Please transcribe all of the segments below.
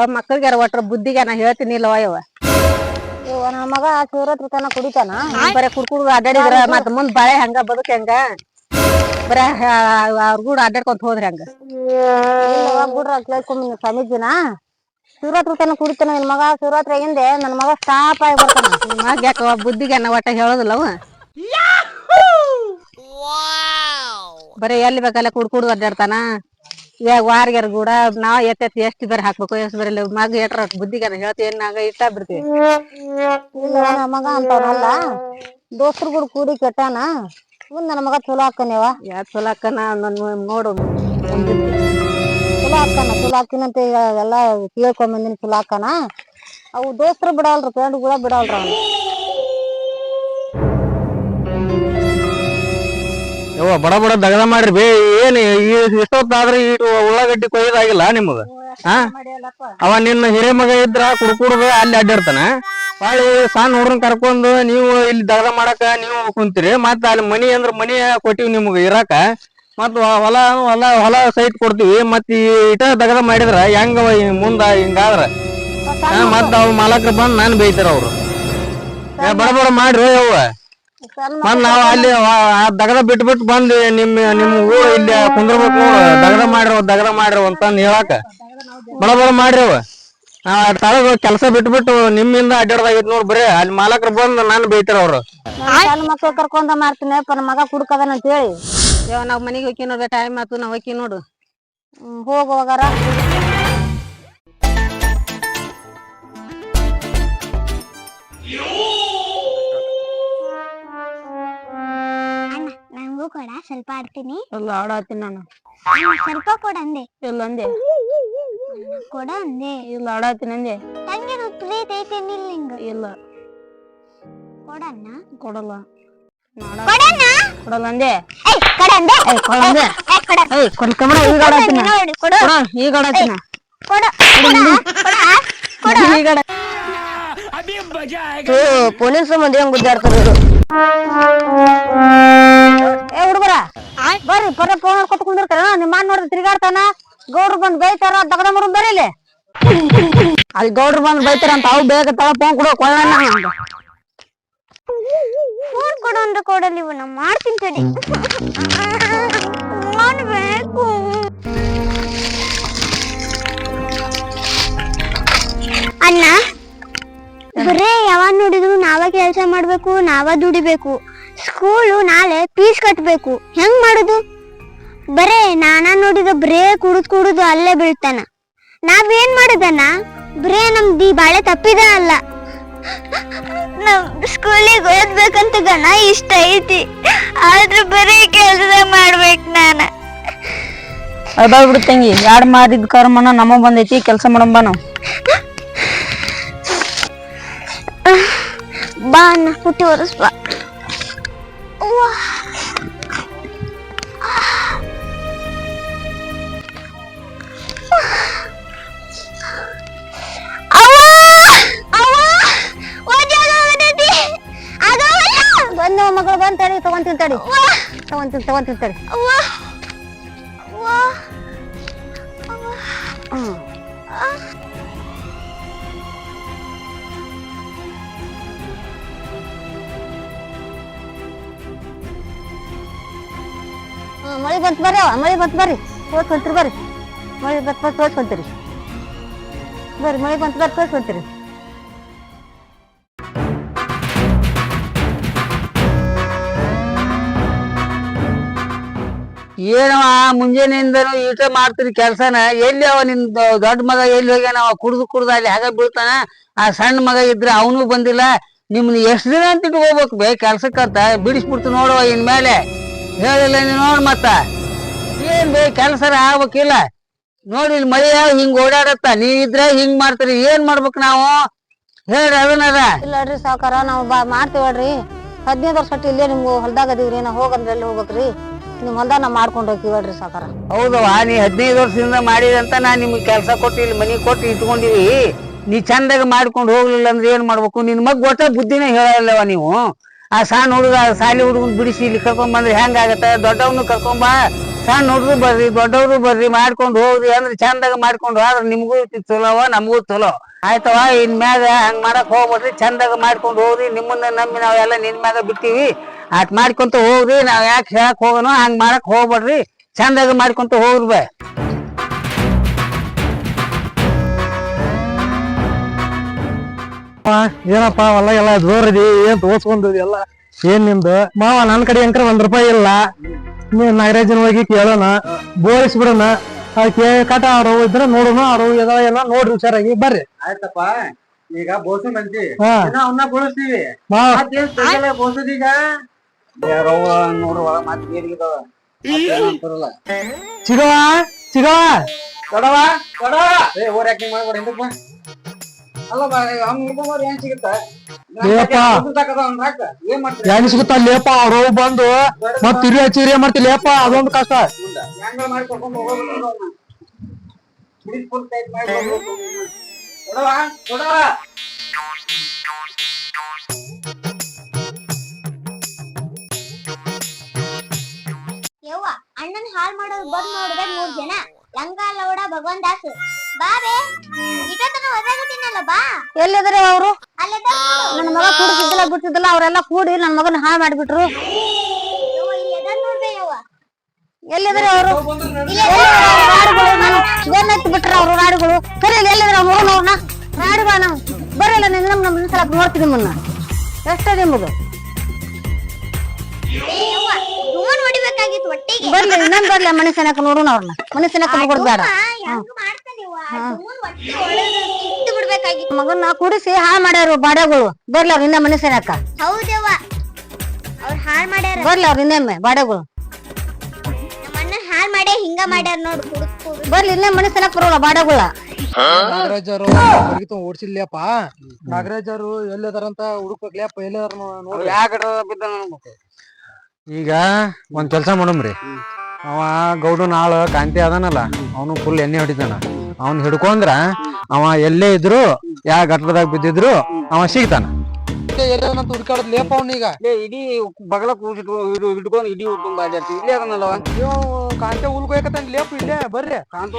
ಯವ್ವ ಮಕ್ಕಳಿಗಾರ ಒಟ್ರ ಬುದ್ಧಿಗೆ ನಾ ಹೇಳ್ತೀನಿ ಇಲ್ಲವ ಯವ್ವ ಇವ ನನ್ನ ಮಗ ಶಿವರಾತ್ರಿ ತನ ಕುಡಿತಾನ. ಬರೇ ಕುಡ್ಕುಡ್ ಅಡ್ಡಾಡಿದ್ರ ಮತ್ ಮುಂದ್ ಬಳೆ ಹಂಗ ಬದುಕ ಹೆಂಗ? ಬರೇ ಅವ್ರ ಕೂಡ ಅಡ್ಡಾಡ್ಕೊಂತ ಹೋದ್ರಿ ಹಂಗ? ಬಿಡ್ರ ಕೇಳ್ಕೊಂಬ ಸ್ವಾಮೀಜಿನ. ಶಿವರಾತ್ರಿ ತನ ಕುಡಿತಾನ ನಿನ್ ಮಗ. ಶಿವರಾತ್ರಿ ಹಿಂದೆ ನನ್ ಮಗ ಸ್ಟಾಪ್ ಆಗಿ ಬರ್ತಾನ. ಮಗ ಯಾಕ ಬುದ್ಧಿಗೆ ನಾ ಒಟ್ಟ ಹೇಳೋದಿಲ್ಲವ ಬರೇ ಎಲ್ಲಿ ಬೇಕಲ್ಲ ಕುಡ್ ಕುಡ್ದು ಅಡ್ಡಾಡ್ತಾನ ಈಗ ವಾರ್ಗ್ಯಾರ ಕೂಡ ನಾವ್ ಎತ್ತ ಎಷ್ಟ್ ಬೇರೆ ಹಾಕ್ಬೇಕು ಎಷ್ಟ್ ಬರಲ್ಲ ಮಗ ಎಟ್ರ ಬುದ್ಧಿಗೆ ನಾ ಹೇಳ್ತೀವಿ ನಾಗ ಇಟ್ಟ ಬಿಡ್ತೀವಿ ನನ್ನ ಮಗ ಅಂತವನಲ್ಲ ದೋಸ್ತರ ಕೂಡ ಕೂಡಿ ಕೆಟ್ಟಾನ ಮುಂದ್ ನನ್ನ ಮಗ ಚಲೋ ಹಾಕನೇವ ಯಾ ಚಲೋ ನನ್ನ ನೋಡು. ಚಲೋ ಹಾಕನ ಚಲೋ ಹಾಕಿನಂತ ಈಗ ಎಲ್ಲ ಕೇಳ್ಕೊಂಬಂದಿನಿ ಚಲೋ ಹಾಕನ ಅವು ದೋಸ್ತರು ಬಿಡಲ್ರ ಫ್ರೆಂಡ್ ಕೂಡ ಬಿಡಲ್ರ ಅವ್ನು. ಯವ್ವ ಬಡ ಬಡ ದಗದ ಮಾಡ್ರಿ ಬೇ ಏನ್ ಇಷ್ಟೊತ್ತಾದ್ರೆ ಇಟ್ಟು ಉಳ್ಳಾಗಡ್ಡಿ ಕೊಯ್ದಾಗಿಲ್ಲ ನಿಮಗ? ಹಾ ಅವ ನಿನ್ನ ಹಿರೇ ಮಗ ಇದ್ರ ಕುಡ್ಕುಡ್ದ ಅಲ್ಲಿ ಅಡ್ಡಿರ್ತಾನ ಬಾಳಿ ಸಣ್ಣ ಹುಡ್ರನ್ ಕರ್ಕೊಂಡು ನೀವು ಇಲ್ಲಿ ದಗದ ಮಾಡಕ ನೀವು ಕುಂತೀರಿ ಮತ್ತ ಅಲ್ಲಿ ಮನಿ ಅಂದ್ರ ಮನಿ ಕೊಟ್ಟಿವಿ ನಿಮ್ಗ ಇರಾಕ. ಮತ್ ಹೊಲ ಹೊಲ ಹೊಲ ಸೈಟ್ ಕೊಡ್ತೀವಿ ಮತ್ ಈ ಇಟ ದಗದ ಮಾಡಿದ್ರ ಹೆಂಗ ಮುಂದ ಹಿಂಗಾದ್ರ? ಮತ್ತೆ ಮತ್ ಅವ್ ಮಾಲಕ್ರ ಬಂದ್ ನಾನ್ ಬೈತಾರ ಅವ್ರು. ಏ, ಬಡ ಬಡ ಮಾಡ್ರಿ ಯವ್ವ ಮತ್ ನಾವ್ ಅಲ್ಲಿ ದಗದ ಬಿಟ್ಟ ಬಿಟ್ಟು ಬಂದ್ ನಿಮ್ ನಿಮ್ ಊರು ಇಲ್ಲಿ ಕುಂದ್ರಬೇಕು ನೋಡು. ದಗದ ಮಾಡ್ರಿ ದಗದ ಮಾಡ್ರಿ ಅಂತಂದ್ ಹೇಳಾಕ. ಬಡ ಬಡ ಮಾಡ್ರಿ ಅವ ನಾವ್ ತಳಗ ಕೆಲಸ ಬಿಟ್ಟು ಬಿಟ್ಟು ನಿಮ್ಮಿಂದ ಅಡ್ಡಾಡ್ದಾಗಿತ್ ನೋಡ್ ಬರೀ. ಅಲ್ಲಿ ಮಾಲಕರು ಬಂದ್ ನಾನು ಬೈತಾರ ಅವ್ರು. ಮಕ್ಳು ಕರ್ಕೊಂಡ ಮಾಡ್ತೀನಿ ಮಗ ಕುಡ್ಕದನ ಅಂತ ಹೇಳಿ. ನಾವ್ ಮನಿಗ್ ಹೋಗಿ ನೋಡ್ಬೇಕು ಟೈಮ್ ಆತು ನಾವ್ ಹೋಗಿ ನೋಡು. ಹೋಗ್ ಹೋಗಾರ. ಸ್ವಲ್ಪ ಆಡ್ತೀನಿ. ಎಲ್ಲ ಆಡಾತೀನಿ ನಾನು. ಅಣ್ಣ, ಸ್ವಲ್ಪ ಕೊಡಂದೆ ಇಲ್ಲ ಅಂದೆ. ಕೊಡ ಅಂದೆ. ಇಲ್ಲ ಆಡಾತೀನಿ ಅಂದೆ ತಂಗಿ ಪ್ರೀತಿ ಐತೆ ನಿಲ್ ನಿಂಗ. ಇಲ್ಲ. ಕೊಡಣ್ಣ ಕೊಡಲ್ಲ. ಕೊಡಣ್ಣ ಕೊಡಲ್ಲ ಅಂದೆ. ಏಯ್ ಕೊಡ ಅಂದೆ. ಕೊಡ ಅಂದೆ. ಏ, ಕೊಡ ಏಯ್ ಕೊಡ್ಕೊಂಬ ಈಗ ಆಡಾತೀನಿ ನೋಡಿ ಕೊಡು. ಕೊಡ ಈಗ ಆಡಾತೀನಿ ಕೊಡ ಕೊಡ ಈಗ ಆಡ ಪೊಲೀಸ್ ಮಂದಿ ಹೆಂಗ್ ಗುದ್ದಾಡ್ತಾರ ಏ ಬರ್ರಿ ಪರ ಕೋಣ ಕೊಟ್ಟು ಕುಂದಿರ್ತಾರ ನಿಮ್ಮ ಅಣ್ಣ ನೋಡ್ರಿ ತಿರ್ಗಾಡ್ತಾನ. ಗೌಡ್ರು ಬಂದ್ ಬೈತಾರ ದಗದ ಮರು ಬರೀಲಿ ಅಲ್ಲಿ ಗೌಡ್ರು ಬಂದ್ ಬೈತಾರ ಅಂತ ಅವ್ ಬೇಗ ತಳ ಫೋನ್ ಕೊಡೋ ಕೊಳ್ಳಣ್ಣ ಫೋನ್ ಕೊಡು ಅಂದ್ರೆ ಕೊಡಲಿ ನಾ ಮಾಡ್ತೀನಿ ಅಣ್ಣ, ಬರೇ ಯಾವಾಗ ನೋಡಿದ್ರು ನಾವ ಕೆಲಸ ಮಾಡ್ಬೇಕು ನಾವ ದುಡಿಬೇಕು. ಸ್ಕೂಲು ನಾಳೆ ಫೀಸ್ ಕಟ್ಬೇಕು. ಹೆಂಗ್ ಮಾಡುದು? ಬರೇ ನಾನ ನೋಡಿದ ಬರೇ ಕುಡುದ್ ಕುಡುದು ಅಲ್ಲೇ ಬೀಳ್ತಾನ. ನಾವೇನ್ ಮಾಡುದಣ್ಣ? ಬರೇ ನಮ್ ದಿ ಬಾಳೆ ತಪ್ಪಿದ ಅಲ್ಲ. ನಮ್ ಸ್ಕೂಲಿಗೆ ಓದ್ಬೇಕಂತ ಗಣ ಇಷ್ಟ ಐತಿ. ಆದ್ರೆ ಬರೀ ಕೆಲಸ ಮಾಡ್ಬೇಕು ನಾನು. ಅದಾವ್ ಬಿಡು ತಂಗಿ. ಯಾಡ್ ಮಾಡಿದ ಕರ್ಮನ ನಮ ಬಂದೈತಿ ಕೆಲಸ ಮಾಡಂಬ ನಾವು. ಬಾ ಅಣ್ಣ ಹುಟ್ಟಿ ಒರೆಸ್ ತಗೊಂತೀನಿ ತಗೊಂತೀನಿ ತಡಿ ಅವ್ವ! ಅವ್ವ! ಹ್ಮ್ ಹ್ಮ್, ಮಳಿ ಬಂತ್ ಬರ್ರಿ ಅವ, ಮಳಿ ಬಂತ್ ಬರ್ರಿ ತೋರ್ಸ್ಕೊಂತೀರಿ ಬರ್ರಿ ಮಳಿ ಬಂತ್ ಬರ್ರಿ ತೋರ್ಸ್ಕೊಂತೀರಿ ಬರ್ರಿ ಮಳಿ ಬಂತ್ ಬರ್ರಿ ತೋರ್ಸ್ಕೊಂತೀರಿ ಏನವ, ಮುಂಜಾನೆಯಿಂದನು ಈಟ ಮಾಡ್ತೀರಿ ಕೆಲ್ಸನ, ಎಲ್ಲಿ ಅವ ನಿನ್ ದೊಡ್ಡ ಮಗ ಎಲ್ಲಿ ಹೋಗ್ಯಾನ, ಅವ ಕುಡ್ದು ಕುಡ್ದು ಅಲ್ಲಿ ಹಾಗೆ ಬೀಳ್ತಾನ, ಆ ಸಣ್ಣ ಮಗ ಇದ್ರೆ ಅವನು ಬಂದಿಲ್ಲ, ನಿಮ್ನ ಎಷ್ಟ್ ದಿನ ಅಂತ ಇಟ್ಕೋಬೇಕು, ಬೇ ಕೆಲ್ಸಕ್ಕಂತ, ಬಿಡಿಸ್ಬಿಡ್ತು ನೋಡುವ ಇನ್ಮೇಲೆ, ಹೇಳಿಲ್ಲ ನೀನ್ ನೋಡ್ ಮತ್ತ. ಏನ್ ಬೇ ಕೆಲಸ ಆಗ್ಬೇಕಿಲ್ಲ. ನೋಡಿ ಇಲ್ಲಿ ಮಳೆ ಹಿಂಗ್ ಓಡಾಡತ್ತ, ನೀ ಇದ್ರೆ ಹಿಂಗ್ ಮಾಡ್ತೀರಿ, ಏನ್ ಮಾಡ್ಬೇಕು ನಾವು? ಹೇಳ್ರಿ ಅದನ್ನದ ಇಲ್ಲಡ್ರಿ ಸಾವ್ಕಾರ, ನಾವು ಬಾ ಮಾಡ್ತೀವಳ್ರಿ ಹದಿನೈದು ವರ್ಷ ಇಲ್ಲೇ ನಿಮ್ಗೆ ಹೊಲ್ದಾಗ ಅದೀವ್ರಿ ನಾವು ಹೋಗಂದ್ರೆ ಎಲ್ಲಿ ಹೋಗ್ಬೇಕ್ರಿ. ನಿಮ್ ಹೊಲ್ದಾಗ ನಾ ಮಾಡ್ಕೊಂಡು ಹೋಗ್ತೀವಿ ಹೇಳ್ರಿ ಸಾಕಾರ. ಹೌದವ್ವ ನೀ ಹದಿನೈದು ವರ್ಷದಿಂದ ಮಾಡಿದಂತ ನಾ ನಿಮ್ಗೆ ಕೆಲಸ ಕೊಟ್ಟು ಇಲ್ಲಿ ಮನೆ ಕೊಟ್ಟು ಇಟ್ಕೊಂಡಿವಿ ನೀ ಚಂದಾಗ ಮಾಡ್ಕೊಂಡು ಹೋಗ್ಲಿಲ್ಲ ಅಂದ್ರೆ ಏನ್ ಮಾಡ್ಬೇಕು? ನಿನ್ ಮಗ್ ಒಟ್ಟ ಬುದ್ಧಿನೇ ಹೇಳಲ್ಲವ ನೀವು. ಆ ಸಣ್ಣ ಹುಡುಗ ಸಾಲಿ ಹುಡುಗನ್ ಬಿಡಿಸಿ ಇಲ್ಲಿ ಕರ್ಕೊಂಡ್ ಬಂದ್ರೆ ಹೆಂಗಾಗತ್ತ ದೊಡ್ಡವನು ಕರ್ಕೊಂಬ ಸಣ್ಣ ಹುಡುಗರು ಬರ್ರಿ, ದೊಡ್ಡವರು ಬರ್ರಿ, ಮಾಡ್ಕೊಂಡು ಹೋಗ್ರಿ ಅಂದ್ರೆ ಚಂದಾಗ ಮಾಡ್ಕೊಂಡು ಆದ್ರೆ ನಿಮ್ಗೂ ಚಲೋವ ನಮಗೂ ಚಲೋ. ಆಯ್ತವ ಇನ್ ಮ್ಯಾಗ ಹಂಗ್ ಮಾಡಕ್ ಹೋಗ್ಬೇಡ್ರಿ. ಚಂದಾಗ ಮಾಡ್ಕೊಂಡು ಹೋಗ್ರಿ. ನಿಮ್ಮನ್ನ ನಂಬಿ ನಾವೆಲ್ಲ ನಿನ್ ಮ್ಯಾಗ ಬಿಟ್ಟಿವಿ. ಅಟ್ ಮಾಡ್ಕೊಂತ ಹೋಗ್ರಿ ನಾವ್ ಯಾಕೆ ಹೇಳಕ್ ಹೋಗೋಣ ಹಂಗ್ ಮಾಡಕ್ ಹೋಗ್ಬೇಡ್ರಿ. ಚಂದಾಗ ಮಾಡ್ಕೊಂತ ಹೋಗ್ರಿ ಬೇ. ಏನಪ್ಪ ಹೊಲ ಎಲ್ಲ ಜೋರದಿ ಏನ್ ತೋರ್ಸ್ಕೊಂಡದಿ ಎಲ್ಲ? ಏನ್ ನಿಂದು ಮಾವ ನನ್ ಕಡೆ ಅಂಕರ ಒಂದ್ ರೂಪಾಯಿ ಇಲ್ಲ. ನೀವ್ ನಾಗರಾಜನ ಹೋಗಿ ಕೇಳೋಣ ಬೋಳಿಸ್ಬಿಡೋಣ ಅದಕ್ಕೆ ಕಟ ಅವ್ರು ಇದ್ರೆ ನೋಡೋಣ ಅವ್ರು ಇದಾವ ಎಲ್ಲ ನೋಡ್ರಿ ಹುಷಾರಾಗಿ ಬರ್ರಿ. ಆಯ್ತಪ್ಪ ಈಗ ಬೋಸಿ ಅಂತಿ ಹಾ. ಅವನ್ನ ಬೋಳಿಸ್ತೀವಿ ಮಾವ. ಮತ್ತೇನ್ ಬೋಸದೀಗ ನೋಡ್ರಿ ಒಳ ಮಾತು ಏನಿದಾವ ಚಿಗವ ಚಿಗವ ಕೊಡವ ಕೊಡವ ಏ ಓರ್ ಯಾಕೆ ಮಾಡ್ಬೇಡ ಅಲ್ಲ ಬಾ ಅವ್ನ್ ಹಿಡ್ಕೊಂಬರ್ ಏನ್ ಸಿಗುತ್ತ? ಏಪ್ಪ. ಏನ್ ಮಾಡ್ತೀರಿ ಹೆಂಗ್ ಸಿಗುತ್ತ ಲೇಪ ಅವ್ರು ಬಂದು ಮತ್ ತಿರುಗಿ ಹಚ್ಚಿರಿ ಮಾಡ್ತಿ ಲೇಪ ಅದೊಂದು ಕಷ್ಟ. ಹೆಂಗ ಮಾಡಿ ಕರ್ಕೊಂಡ್ ಹೋಗೋದು ಫುಲ್ ಟೈಟ್ ಮಾಡಿ ಕೊಡವ ಕೊಡವ ಯವ್ವ ಅಣ್ಣನ್ ಹಾಳ್ ಮಾಡೋದು ಬಂದ್ ನೋಡಿದ್ರೆ ಮೂರ್ ಜನ. ಲಂಗ ಲೌಡ ಭಗವಾನ್ ದಾಸ್ ಬಾಬೆ ಇಟತನ ಒದಾಗತ್ತೀನಲ್ಲ ಬಾ. ಎಲ್ಲಿದ್ರೆ ಅವರು? ಅಲ್ಲದ ನನ್ನ ಮಗ ಕುಡಿಸಿದ್ದಿಲ್ಲ ಬಿಟ್ಟಿದ್ದಿಲ್ಲ ಅವರೆಲ್ಲ ಕೂಡಿ ನನ್ನ ಮಗನ ಹಾಳು ಮಾಡ್ಬಿಟ್ರು. ಎಲ್ಲಿದ್ರೆ ಅವರು? ಏನಾಯ್ತು ಬಿಟ್ರ ಅವ್ರು? ರಾಡುಗಳು ಸರಿ ಇಲ್ಲಿ ಎಲ್ಲಿದ್ರೆ ಅವ್ರು ನೋಡೋಣ ಅವ್ರನ್ನ ರಾಡುಗಳ ನಾವು ಬರಲ್ಲ ನಿನ್ನ ನಮ್ಮ ನಮ್ಮ ಸಲ ನೋಡ್ತೀನಿ ಮುನ್ನ ಎಷ್ಟೇ ನಿಮ್ಮದು ಹೊಡಿಬೇಕಾಗಿತ್ತು ಒಟ್ಟಿಗೆ. ಬರ್ಲಿ ಇನ್ನೊಂದ್ ಬರ್ಲ ಮನುಷ್ಯನಕ ನೋಡೋಣ ಅವ್ರನ್ನ. ಬೇಡ ಬಿಡ್ಬೇಕಾಗಿತ್ತು. ಮಗನ್ನ ಕುಡಿಸಿ ಹಾ ಮಾಡ್ಯಾರು ಬಾಡಗಳು ಬರ್ಲ ಅವ್ರ ಇನ್ನ ಮನುಷ್ಯನಕ ಹೌದವ್ವ ಅವ್ರ ಹಾಳ್ ಮಾಡ್ಯಾರ. ಬರ್ಲಿ ಅವ್ರ ಇನ್ನೊಮ್ಮೆ ಬಾಡೆಗಳು ನಮ್ಮ ಅಣ್ಣನ್ ಹಾಳ್ ಮಾಡೇ ಹಿಂಗ ಮಾಡ್ಯಾರ ನೋಡು ಕುಡುಕ್ ಕುಡುಕ್ ಬರ್ಲಿ ಇನ್ನೇ ಮನುಷ್ಯನಕ್ ಬರೋಲ್ಲ ಬಾಡೆಗಳ ನಾಗರಾಜ್ ಅವರು ಓಡಿಸಿಲ್ಲಪ್ಪ ನಾಗರಾಜ್ ಅವರು ಎಲ್ಲಿದಾರಂತ ಹುಡುಕ್ಬೇಕ್ಲಪ್ಪ ಎಲ್ಲಿದಾರ ನೋಡಿ ಯಾಕೆ ಬಿದ್ದ ಈಗ ಒಂದ್ ಕೆಲ್ಸ ಮಾಡಮ್ರಿ. ಅವ ಗೌಡು ನಾಳ ಕಾಂತಿ ಅದಾನಲ್ಲ ಅವನು ಫುಲ್ ಎಣ್ಣೆ ಹೊಡಿತಾನ. ಅವನ್ ಹಿಡ್ಕೊಂಡ್ರ ಅವ ಎಲ್ಲೇ ಇದ್ರು ಯಾ ಗಟ್ಲದಾಗ ಬಿದ್ದಿದ್ರು ಅವ ಸಿಗ್ತಾನ. ಹುಡ್ಕಾಡದ್? ಲೇಪ ಅವ್ನೀಗ. ಇಡೀ ಬಗಲ ಹಿಡ್ಕೊಂಡು ಇಡೀ ತುಂಬ ಬಾಜಾಡ್ತೀವಿ ಇಲ್ಲೇ ಅದನ್ನಲ್ಲವ ನೀವು ಕಾಂತಿ ಉಲ್ಕೋಯಕತ್ತಾನ ಲೇಪ ಇಲ್ಲೇ ಬರ್ರಿ. ಕಾಂತ?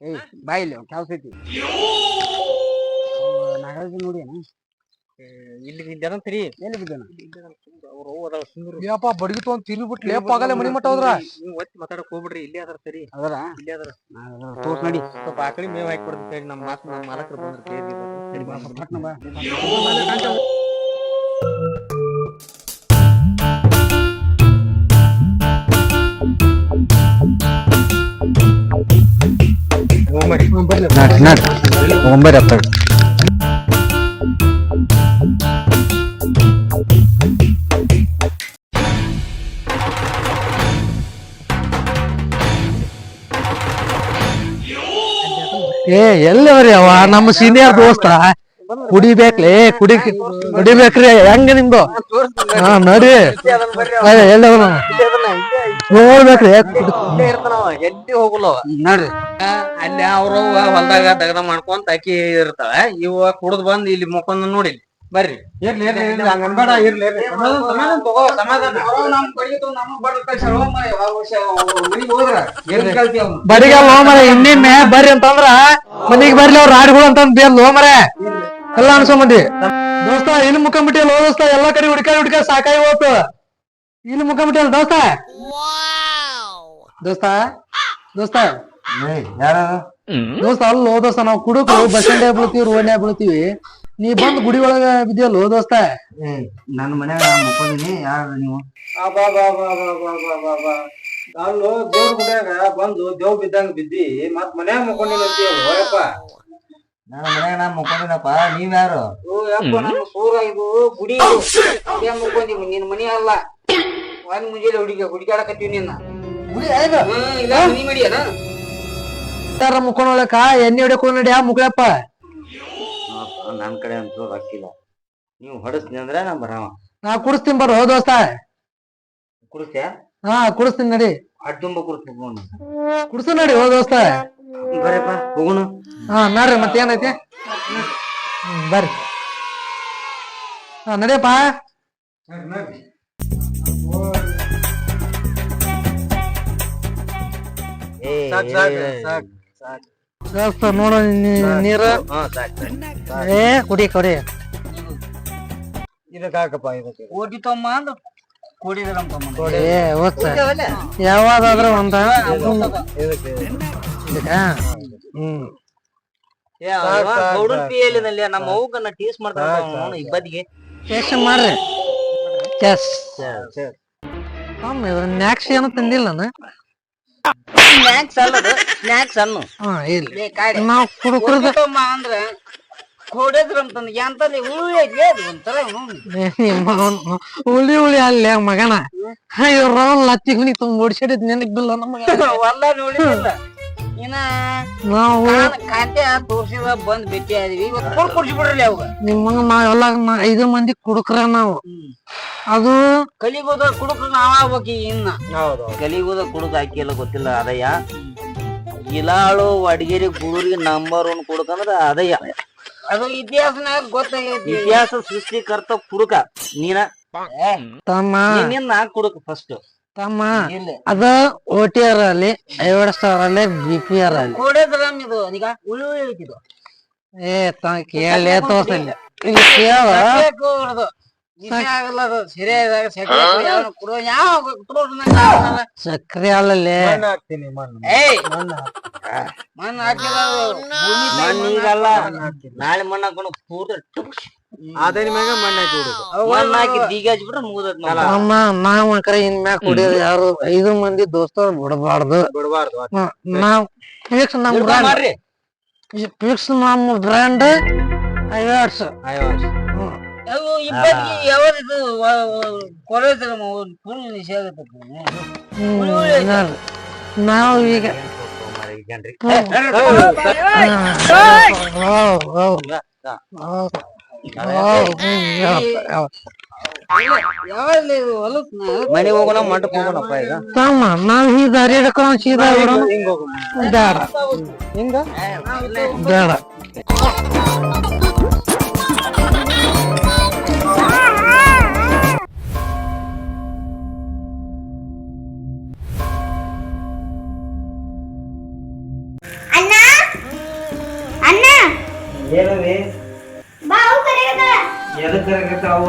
ಏಯ್ ಬಾಯಿಲ್ಲ ಕೆಲಸ ಐತಿ. ನಾಗರಾಜ್ ನೋಡಿ ಇಲ್ಲಿ ಇದ್ದಾನ ಸರಿ ಎಲ್ಲಿ ಬಿದ್ದಾನ? ಯಪ್ಪ ಬಡಗಿತು ಅಂತ ತಿರುಗ್ಬಿಟ್ಟು ಲೇಪ ಆಗಲ್ಲ ಮನಿ ಮಟ್ಟ ಹೋದ್ರ? ನೀವು ಒತ್ತಿ ಮಾತಾಡಕ್ ಹೋಗ್ಬಿಡ್ರಿ ಇಲ್ಲೇ ಅದಾರ ಸರಿ. ಅದರ? ಇಲ್ಲೇ ಅದಾರ. ತೋರ್ಸ್ ಮಾಡಿ ಸ್ವಲ್ಪ ಆಕಳಿ ಮೇವ್ ಹಾಕಿ ಕೊಡ್ತೀನಿ ಸರಿ ನಮ್ಮ ಮಾತು ನಮ್ಮ ಮಾಲಕರು ಬಂದ್ರೆ ಕೇಳಿ ಸರಿ ಬಾ ಪಟ್ನ ಬಾ ನಾಟ್ ನಾಟ್. ಏ ಎಲ್ಲವ್ರಿ ಅವ? ನಮ್ಮ ಸೀನಿಯರ್ ದೋಸ್ತ. ಕುಡಿಬೇಕ್ಲಿ ಕುಡಿ ಕುಡಿಬೇಕ್ರಿ ಹೆಂಗ ನಿಮ್ದು ಹಾ ನಡಿ. ಎಲ್ಲವನ ನೋಡ್ಬೇಕ್ರಿ ನೋಡ್ರಿ ಅಲ್ಲಿ ಅವ್ರ ಹೊಲ್ದಾಗ ದಗದ ಮಾಡ್ಕೊಂತ ಅಕ್ಕಿ ಇರ್ತಾಳ. ಇವ ಕುಡ್ದ್ ಬಂದ್ ಇಲ್ಲಿ ಮುಖಂದ್ ನೋಡಿ ಬರ್ರಿ. ಇರ್ಲಿ ಇರ್ಲಿ ಇರ್ಲಿ ಇರ್ಲಿ ಇರ್ಲಿ. ಸಮಾಧಾನ ಸಮಾಧಾನ. ತಗೋ ಸಮಾಧಾನ. ನಮ್ ಮನಿಗ್ ಹೋದ್ರ ಬರಿಗ ಲೋಮರ ಇನ್ನಿಮ್ಮೆ ಬರ್ರಿ ಅಂತಂದ್ರ ಮನಿಗ್ ಬರ್ಲಿ ಅವ್ರ ರಾಡ್ಗಳು ಅಂತಂದ್ ಬೇಲ್ ಲೋಮರ ಎಲ್ಲ ಮಂದಿ. ದೋಸ್ತ ಇಲ್ಲಿ ಮುಖಂಬಿಟ್ಟಿ ಲೋ ದೋಸ್ತ ಎಲ್ಲಾ ಕಡೆ ಹುಡ್ಕಾಡಿ ಹುಡ್ಕಾಡಿ ಸಾಕಾಗಿ ಹೋತು. ಇಲ್ಲಿ ಮುಖಂಬಿಟ್ಟಿ ಅಲ್ಲ ದೋಸ್ತ? ದೋಸ್ತ? ದೋಸ್ತ ದೋಸ್ತ ಅಲ್ಲೋ ದೋಸ್ತ ನಾವ್ ಕುಡುಕು ಬಸ್ ಸ್ಟ್ಯಾಂಡ್ ಬೀಳ್ತೀವಿ ರೋಡ್ನ್ಯಾಗ ಬೀಳ್ತೀವಿ. ನೀ ಬಂದ್ ಗುಡಿ ಒಳಗ ಬಿದ್ದಿಯಲ್ಲ ದೋಸ್ತ? ನನ್ನ ಮನ್ಯಾಗ ಮುಕ್ಕೋದಿನಿ ಯಾರು ನೀವು? ನಾನು ದೇವ್ರ ಗುಡಿಯಾಗ ಬಂದು ದೇವ್ ಬಿದ್ದಂಗ ಬಿದ್ದಿ ಮತ್ ಮನ್ಯಾಗ ಮುಕ್ಕೊಂಡಿನ ಅಂತೀಯಪ್ಪ ನನ್ನ ಮನ್ಯಾಗ ನಾ ಮುಕ್ಕೊಂಡಿನಪ್ಪ ನೀವ್ ಯಾರು? ಯಪ್ಪ ಸೂರ ಇದು ಗುಡಿ oh, oh. ಮುಕ್ಕೊಂಡಿ ನಿನ್ ಮನಿ ಅಲ್ಲ. ಒಂದ್ ಮುಂಜಾನೆ ಹುಡುಗಿ ಹುಡುಗಾಡಕತ್ತೀವಿ ನಿನ್ನ. ಗುಡಿ ಆಯ್ತು ಇಲ್ಲ ಮನಿ ಮಾಡಿಯಲ್ಲ ಮುಕ್ಕೊಂಡೊಳಕ ಎಣ್ಣೆ ಹೊಡಕೊಂಡಿ ಆ ಮುಕ್ಳಪ್ಪ ನನ್ ಕಡೆ ಅಂತೂ ರೊಕ್ಕಿಲ್ಲ ನೀವು ಹೊಡಸ್ನಿ ಅಂದ್ರೆ ನಾ ಬರವ. ನಾ ಕುಡಿಸ್ತೀನಿ ಬರೋ ದೋಸ್ತ ಕುಡಿಸ್ತ್ಯಾ ಹಾ ಕುಡಿಸ್ತೀನಿ ನಡಿ. ಅಡ್ ತುಂಬ ಕುಡಿಸ್ತೀನಿ ನೋಡು ಕುಡ್ಸು ನಡಿ ಹೋ ದೋಸ್ತ ಬರಪ್ಪ ಹೋಗುಣ. ಹಾ ನೋಡ್ರಿ ಮತ್ತೇನೈತಿ? ಹ್ಮ್ ಬರ್ರಿ. ಹಾ ನಡಿಯಪ್ಪ. ಸ್ವಲ್ಪ ನೋಡ ನೀರ. ಏ ಕುಡಿ ಕುಡಿ. ಇದಕ್ಕಾಕಪ್ಪ ಇದಕ್ಕೆ. ಅಂದ್ರ. ಕುಡಿದ್ರಂತ ಏ ಯಾವಾಗಾದ್ರೂ ಒಂದ? ಹ್ಮ್. ಗೌಡನ್ ನಮ್ಮ ಅವ್ಗನ್ನ ಟೀಸ್ ಮಾಡ್ತಾರ ಇಬ್ಬದಿಗೆ ಟೇಸ್ಟ್ ಮಾಡ್ರಿ. ಚೆಸ್ ಇದ್ರ ನ್ಯಾಕ್ಸ್ ಏನು ತಂದಿಲ್ಲ ನಾನು. ಸ್ನ್ಯಾಕ್ಸ್ ಅಲ್ಲದು ಸ್ನ್ಯಾಕ್ಸ್ ಅನ್ನು. ಹಾ ಇಲ್ಲಿ ನಾವ್ ಕುಡುಕ್ರದ ಅಂದ್ರ ಕೊಡಿದ್ರಂತಂದ ಎಂತಲ್ಲಿ ಉಳಿ ಐತ್ಲೇ ಅದು ಒಂಥರ ಹ್ಮ್. ಉಳಿ ಉಳಿ ಅಲ್ಲಿ ಮಗನ? ಇವ್ರ ಲತ್ತಿಗೆ ತುಂಬ ಓಡಿಸಿಡಿದ್ ನೆನಪಿಲ್ಲ ನಮಗ. ಹೊಲ ನೋಡಿದಿಲ್ಲ ಇನ್ನ ನಾವು ಖಾತೆ ತೋರ್ಸಿದ ಬಂದ್ ಭೇಟಿ ಆದ್ವಿ. ಇವತ್ತು ಕೊಡ್ ಕುಡ್ಸಿ ಬಿಡ್ರಿ ಅವಾಗ. ನಿಮ್ಮ ನಾವೆಲ್ಲ ನಾ- ಐದು ಮಂದಿ ಕುಡುಕ್ರ ನಾವು. ಅದು ಕಲಿಬೋದ ಕುಡುಕ ನಾವಾಗ್ಬೇಕು ಇನ್ನ. ಹೌದು. ಕಲಿಗೋದ ಕುಡುಕ ಹಾಕಿಲ್ಲ ಗೊತ್ತಿಲ್ಲ ಅದಯ್ಯ. ಗಿಲಾಳು ಅಡಿಗೆರಿ ಗುಡೂರಿಗೆ ನಂಬರ್ ಒನ್ ಕುಡುಕ ಅಂದ್ರ ಅದಯ್ಯ. ಅದು ಇತಿಹಾಸನಾಗ ಗೊತ್ತಾಗೈತಿ. ಇತಿಹಾಸ ಸೃಷ್ಟಿಕರ್ತ ಕುಡುಕ. ನೀನ? ತಮ್ಮ. ನಿನ್ನ ಕುಡುಕ ಫಸ್ಟ್ ತಮ್ಮ. ಅದ ಓ ಟಿ ಆರ್ ಅಲ್ಲಿ ಐವಡ್ ಸಾವಿರ ಅಲ್ಲಿ ಬಿ ಪಿ ಆರ್ ಅಲ್ಲಿ. ಕೋಡೆದ್ರಮ್ ಇದು? ಈಗ ಉಳಿ ಉಳಿ ಐತಿದು ಏ ತ ಕೇಳಿ ತೋರ್ಸಲ್ಲ ಇಲ್ಲಿ ಕೇಳ ಸಕ್ರಿ ಅಲ್ಲಲ್ಲಿ ಮಣ್ಣ್ ಮಣ್ಣು. ಏಯ್! ಮಣ್ಣ್ ಹಾಕ್ತೀನಿ. ಮಣ್ಣು ಹಾಕಿದ ಮಣ್ಣು ಈಗಲ್ಲ. ನಾಳೆ ಮಣ್ಣು ಹಾಕೊಂಡು ಪೂರ್ತಿ ಟುಕ್ಸ್ ಅದೇ ಮ್ಯಾಗ ಮಣ್ಣ್ ಹಾಕಿ ಮಣ್ಣು ಹಾಕಿ ಹಚ್ಬಿಟ್ರೆ ಮುಗಿದತ್ ಅಮ್ಮ ನಾವ್ ಕರೆ ಇನ್ ಮ್ಯಾಗ ಕುಡಿಯೋದು ಯಾರು ಐದು ಮಂದಿ ದೋಸ್ತರು ಬಿಡಬಾರ್ದು. ಬಿಡಬಾರ್ದು ನಾವ್ ಫಿಕ್ಸ್ ನಮ್ ಬ್ರ್ಯಾಂಡ್ ಐವರ್ಸ್ ಫಿಕ್ಸ್ ನಮ್ ಬ್ರ್ಯಾಂಡ್ ಐವರ್ಸ್ ಅವು ಇಬ್ಬರಿಗೆ ಯಾವ್ದು ಕಾಲೇಜ್ ಫುಲ್ ನಿಷೇಧ ನಾವ್ ಈಗ ಯಾವಾಗ ಹೊಲಕ್ ಮನೆ ಹೋಗೋಣ ಮಂಟಪ ಹೋಗೋಣಪ್ಪ ಈಗ ತಮ್ಮ ನಾವ್ ಈ ದಾರಿ ಹಿಡ್ಕೊಂಡ್ ಸೀದಾ ಬಿಡೋಣ ಬೇಡ ಹಿಂಗ ಬೇಡ ಏನವಿ ಬಾ ಅವು ಕರೆಯದ ಎದಕ್ ಕರೆಕತ್ತಾವ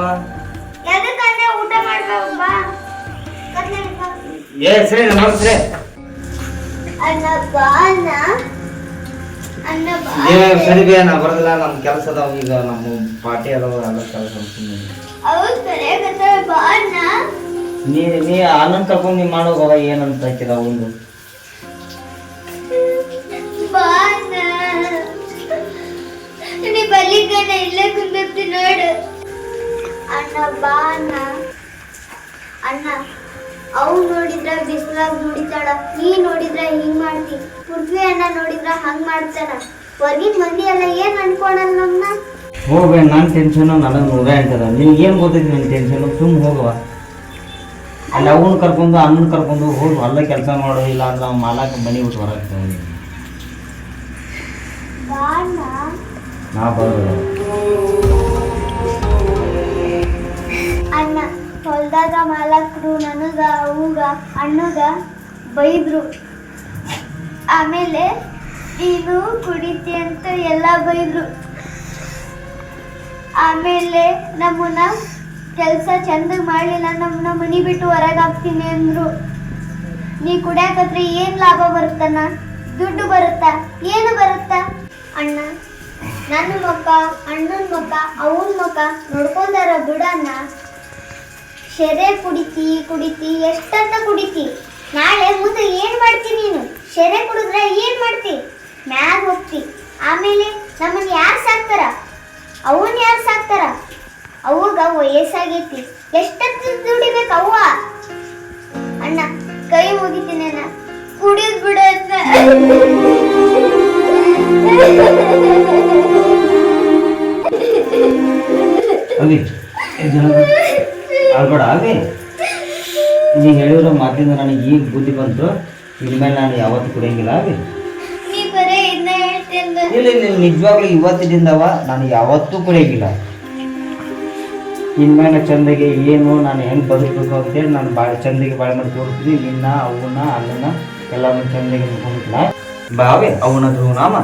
ಎದಕ್ಕಂದ್ರೆ ಊಟ ಮಾಡ್ಬೇಕು ಬಾ. ಕತ್ಲೆ. ಏ ಸರಿ ನಮಸ್ತೆ ಅಣ್ಣ ಬಾ ಅಣ್ಣ. ಅಣ್ಣ ಬಾ ಏ ಸರಿ ಬೇ ನಾ ಬರೋದಿಲ್ಲ ನಮ್ ಕೆಲಸ ಅದಾವ ಈಗ ನಮ್ಮ ಪಾರ್ಟಿ ಅದಾವ ಎಲ್ಲ ಕೆಲಸ ಬಾ ಅಣ್ಣ. ನೀ ನೀ ಆನಂದ್ ತಗೊಂಡು ನೀ ಮಾಡೋಗವ ಏನಂತ ಹಾಕಿದ ಒಂದು. ಬಲಿಗಣ್ಣ ಇಲ್ಲೇ ಕುಂದಿರ್ತಿ ನೋಡು. ಅಣ್ಣ ಬಾ ಅಣ್ಣ. ಅಣ್ಣ ಅವ್ ನೋಡಿದ್ರ ಬಿಸಿಲಾಗ ನುಡಿತಾಳ. ನೀ ನೋಡಿದ್ರ ಹಿಂಗ್ ಮಾಡ್ತಿ. ಪೃಥ್ವಿ ಅಣ್ಣ ನೋಡಿದ್ರ ಹಂಗ್ ಮಾಡ್ತಾನ. ಹೊರಗಿನ ಮಂದಿ ಎಲ್ಲ ಏನ್ ಅನ್ಕೊಳಲ್ಲ ನಮ್ನ ಹೋಗ್ಬೇಡ ನನ್ನ ಟೆನ್ಷನ್ ನನಗೆ ನೂರೇ ಅಂತದ ನಿನ್ಗೆ ಏನು ಗೊತ್ತೈತಿ ನನ್ನ ಟೆನ್ಷನ್ ಸುಮ್ ಹೋಗವ ಅಲ್ಲಿ ಅವನ್ ಕರ್ಕೊಂಡು ಅಣ್ಣನ ಕರ್ಕೊಂಡು ಹೋಗಿ ಹೊಲ ಕೆಲಸ ಮಾಡೋ ಇಲ್ಲ ಅಂದ್ರೆ ಅವ್ನ ಮಾಲಕ ಮನೆ ಬಿಟ್ಟು ಹೊರಗೆ ಬಾ ಅಣ್ಣ. ನಾ ಅಣ್ಣ, ಹೊಲ್ದಾಗ ಮಾಲಕ್ರು, ನನಗ, ಅವಗ, ಅಣ್ಣಗ ಬೈದ್ರು ಆಮೇಲೆ ನೀನು ಕುಡಿತಿ ಅಂತ ಎಲ್ಲ ಬೈದ್ರು ಆಮೇಲೆ ನಮ್ಮನ್ನ ಕೆಲಸ ಚಂದ ಮಾಡಲಿಲ್ಲ, ನಮ್ಮನ್ನ ಮನಿ ಬಿಟ್ಟು ಹೊರಗೆ ಹಾಕ್ತೀನಿ ಅಂದ್ರು. ನೀ ಕುಡ್ಯಾಕತ್ರ ಏನು ಲಾಭ ಬರುತ್ತಣ್ಣ? ದುಡ್ಡು ಬರುತ್ತಾ? ಏನು ಬರುತ್ತಾ? ಅಣ್ಣ ನನ್ನ ಮಕ್ಕ, ಅಣ್ಣನ ಮಕ್ಕ ಅವನ ಮಕ್ಕ ನೋಡ್ಕೊಂಡಾರ ಬಿಡಣ್ಣ. ಶೆರೆ ಕುಡಿತಿ ಕುಡಿತಿ, ಎಷ್ಟಂತ ಕುಡಿತಿ. ನಾಳೆ ಮುಂದೆ ಏನು ಮಾಡ್ತಿ ನೀನು? ಶೆರೆ ಕುಡಿದ್ರೆ ಏನು ಮಾಡ್ತಿ? ಮ್ಯಾಗ ಹೋಗ್ತಿ. ಆಮೇಲೆ ನಮ್ಮನ್ನ ಯಾರು ಸಾಕ್ತಾರ? ಅವನ್ ಯಾರು ಸಾಕ್ತಾರ? ಅವಾಗ ವಯಸ್ಸಾಗೈತಿ. ಎಷ್ಟಂತ ದುಡಿಬೇಕು ಅವ್ವ? ಅಣ್ಣ, ಕೈ ಮುಗಿತೀನಿ ಕುಡಿದ್ ಬಿಡ ಅವಿ ಅಲ್ಬೇಡ ಅವಿ ನೀ ಹೇಳಿರೋ ಮಾತಿಂದ ನನಗೆ ಈಗ ಬುದ್ಧಿ ಬಂತು. ಇನ್ಮೇಲೆ ನಾನು ಯಾವತ್ತೂ ಕುಡಿಯಂಗಿಲ್ಲ ಅವಿ ಇಲ್ಲ ಇಲ್ಲ ನಿಜವಾಗ್ಲೂ ಇವತ್ತಿನಿಂದವ ನಾನು ಯಾವತ್ತೂ ಕುಡಿಯಂಗಿಲ್ಲ. ಇನ್ಮೇಲೆ ಚಂದಗೆ ಏನು ನಾನು ಹೆಂಗೆ ಬದುಕಬೇಕು ಅಂತೇಳಿ ನಾನು ಭಾಳ ಚಂದಗೆ ಬಾಳೆ ಮಾಡಿ ತೋರಿಸ್ತೀನಿ. ನಿನ್ನ ಅವನ್ನ ಅಣ್ಣನ ಎಲ್ಲಾನು ಚಂದಗೆ ನೋಡ್ಕೊಂಡ್ಬಿಟ್ನ ಬಾವೆ ಅವನ ಧ್ರುವನಾಮ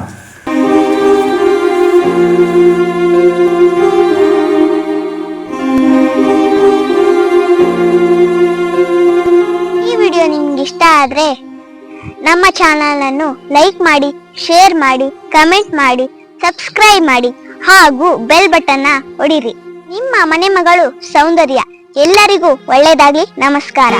ಈ ವಿಡಿಯೋ ನಿಮ್ಗೆ ಇಷ್ಟ ಆದ್ರೆ ನಮ್ಮ ಚಾನಲ್ ಅನ್ನು ಲೈಕ್ ಮಾಡಿ ಶೇರ್ ಮಾಡಿ ಕಮೆಂಟ್ ಮಾಡಿ ಸಬ್ಸ್ಕ್ರೈಬ್ ಮಾಡಿ ಹಾಗೂ ಬೆಲ್ ಬಟನ್ ಹೊಡಿರಿ ನಿಮ್ಮ ಮನೆ ಮಗಳು ಸೌಂದರ್ಯ ಎಲ್ಲರಿಗೂ ಒಳ್ಳೆಯದಾಗಿ ನಮಸ್ಕಾರ.